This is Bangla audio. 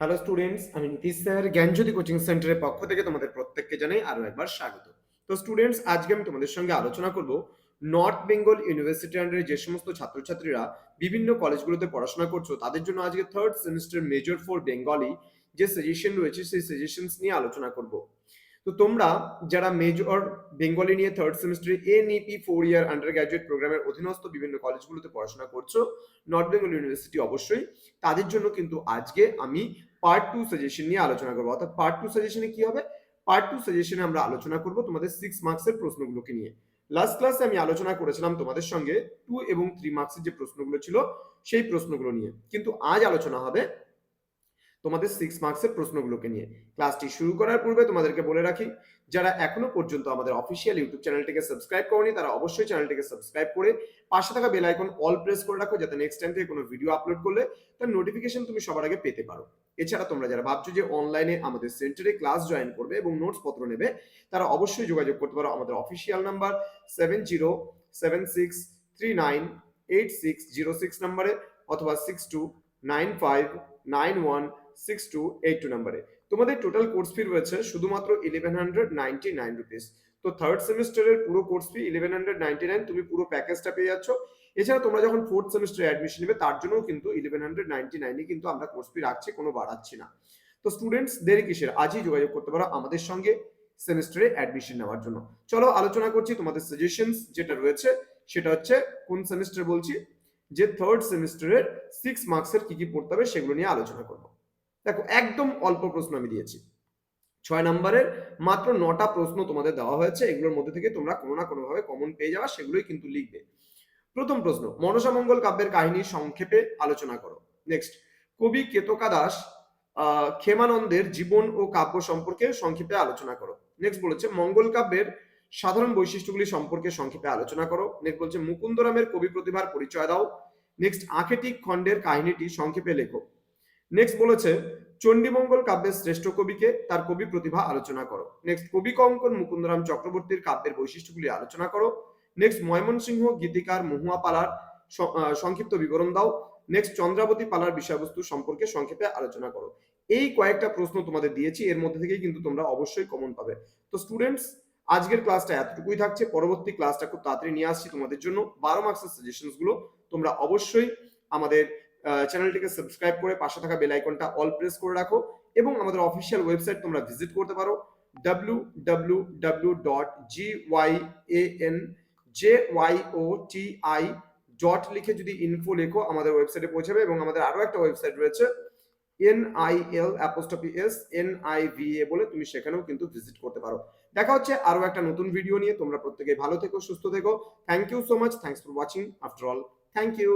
হ্যালো স্টুডেন্টস আমি নীতিশ স্যার, জ্ঞানজ্যোতি কোচিং সেন্টারের পক্ষ থেকে তোমাদের প্রত্যেককে জানাই আরও একবার স্বাগত। তো স্টুডেন্টস আজকে আমি তোমাদের সঙ্গে আলোচনা করব নর্থ বেঙ্গল ইউনিভার্সিটি আন্ডারে যে সমস্ত ছাত্রছাত্রীরা বিভিন্ন কলেজগুলোতে পড়াশোনা করছ, তাদের জন্য আজকে third semester major for Bengali যে সাজেশন রয়েছে, সেই সাজেশনস নিয়ে আলোচনা করব। তো তোমরা যারা মেজর বেঙ্গলি নিয়ে থার্ড সেমিস্টারে NEP four year undergraduate প্রোগ্রামের অধীনস্থ বিভিন্ন কলেজগুলোতে পড়াশোনা করছ নর্থ বেঙ্গল ইউনিভার্সিটি অবশ্যই। তাদের জন্য কিন্তু আজকে আমি পার্ট টু সাজেশন নিয়ে আলোচনা করব। অর্থাৎ পার্ট টু সাজেশনে কি হবে? পার্ট টু সাজেশনে আমরা আলোচনা করব তোমাদের সিক্স মার্কসের প্রশ্নগুলোকে নিয়ে। লাস্ট ক্লাসে আমি আলোচনা করেছিলাম তোমাদের সঙ্গে টু এবং থ্রি মার্কসের যে প্রশ্নগুলো ছিল, সেই প্রশ্নগুলো নিয়ে। কিন্তু আজ আলোচনা হবে তোমাদের সিক্স মার্কসের প্রশ্নগুলোকে নিয়ে। ক্লাসটি শুরু করার পূর্বে তোমাদেরকে বলে রাখি, যারা এখনও পর্যন্ত আমাদের অফিসিয়াল ইউটিউব চ্যানেলটিকে সাবস্ক্রাইব করনি, তারা অবশ্যই চ্যানেলটিকে সাবস্ক্রাইব করে পাশে থাকা বেল আইকন অল প্রেস করে রাখো, যাতে নেক্সট টাইম থেকে কোনো ভিডিও আপলোড করলে তার নোটিফিকেশন তুমি সবার আগে পেতে পারো। এছাড়া তোমরা যারা ভাবছ যে অনলাইনে আমাদের সেন্টারে ক্লাস জয়েন করবে এবং নোটস পত্র নেবে, তারা অবশ্যই যোগাযোগ করতে পারো আমাদের official number seven zero seven six three nine eight six zero six নাম্বারে অথবা six two nine five nine one six two eight two নাম্বারে। তোমাদের টোটাল কোর্স ফি রয়েছে শুধুমাত্র eleven hundred ninety nine rupees তো থার্ড সেমিস্টারের পুরো course fee eleven hundred ninety nine তুমি পুরো প্যাকেজটা পেয়ে যাচ্ছ। এছাড়া তোমরা যখন ফোর্থ সেমিস্টারে অ্যাডমিশন নেবে, তার জন্যও কিন্তু ইলেভেন হান্ড্রেড নাইনটি নাইনে কিন্তু আমরা কোর্স ফি রাখছি, কোনো বাড়াচ্ছি না। তো স্টুডেন্টস দেরি কিসের? আজই যোগাযোগ করতে পারো আমাদের সঙ্গে সেমিস্টারে অ্যাডমিশন নেওয়ার জন্য। চলো আলোচনা করছি তোমাদের সাজেশনস যেটা রয়েছে, সেটা হচ্ছে কোন সেমিস্টার বলছি? যে থার্ড সেমিস্টারের সিক্স মার্কসের কি কি পড়তে হবে সেগুলো নিয়ে আলোচনা করব। দেখো, একদম অল্প প্রশ্ন আমি দিয়েছি। ছয় নম্বরের মাত্র নটা প্রশ্ন তোমাদের দেওয়া হয়েছে, এগুলোর মধ্যে থেকে তোমরা কোনো না কোনোভাবে কমন পেয়ে যাওয়া সেগুলোই কিন্তু লিখবে। প্রথম প্রশ্ন মনসামঙ্গল কাব্যের কাহিনী সংক্ষেপে আলোচনা করো। নেক্সট কবি কেতকা দাস ক্ষেমানন্দের জীবন ও কাব্য সম্পর্কে সংক্ষেপে আলোচনা করো। নেক্সট বলেছে, মঙ্গল কাব্যের সাধারণ বৈশিষ্ট্যগুলি সম্পর্কে সংক্ষেপে আলোচনা করো। নেক্সট বলছে, মুকুন্দরামের কবি প্রতিভার পরিচয় দাও। নেক্সট আখেটিক খণ্ডের কাহিনীটি সংক্ষেপে লেখো। নেক্সট বলেছে চণ্ডীমঙ্গল কাব্যের শ্রেষ্ঠ কবিকে তার কবি প্রতিভা আলোচনা করো। নেক্সট কবি কঙ্কন মুকুন্দরাম চক্রবর্তীর কাব্যের বৈশিষ্ট্যগুলি আলোচনা করো। নেক্সট ময়মনসিংহ গীতিকার মহুয়া পালার সংক্ষিপ্ত বিবরণ দাও। নেক্সট চন্দ্রাবতী পালার বিষয়বস্তু সম্পর্কে সংক্ষেপে আলোচনা করো। এই কয়েকটা প্রশ্ন তোমাদের দিয়েছি, এর মধ্যে থেকেই কিন্তু তোমরা অবশ্যই কমন পাবে। তো স্টুডেন্টস আজকের ক্লাসটা এতটুকুই থাকছে। পরবর্তী ক্লাসটা খুব তাড়াতাড়ি নিয়ে আসছি তোমাদের জন্য। বারো মার্কসের সাজেশনসগুলো তোমরা অবশ্যই আমাদের চ্যানেলটিকে সাবস্ক্রাইব করে পাশে থাকা বেল আইকনটা অল প্রেস করে রাখো এবং আমাদের অফিসিয়াল ওয়েবসাইট তোমরা ভিজিট করতে পারো W dot G Y A N J Y dot লিখে যদি ইনফো লেখো, আমাদের ওয়েবসাইটে পৌঁছাবে এবং আমাদের আরও একটা ওয়েবসাইট রয়েছে N I L S N I A বলে তুমি সেখানেও কিন্তু ভিজিট করতে পারো। দেখা হচ্ছে আরও একটা নতুন ভিডিও নিয়ে। তোমরা প্রত্যেকে ভালো থেকো, সুস্থ থেকো। Thank you so much thanks for watching after all thank you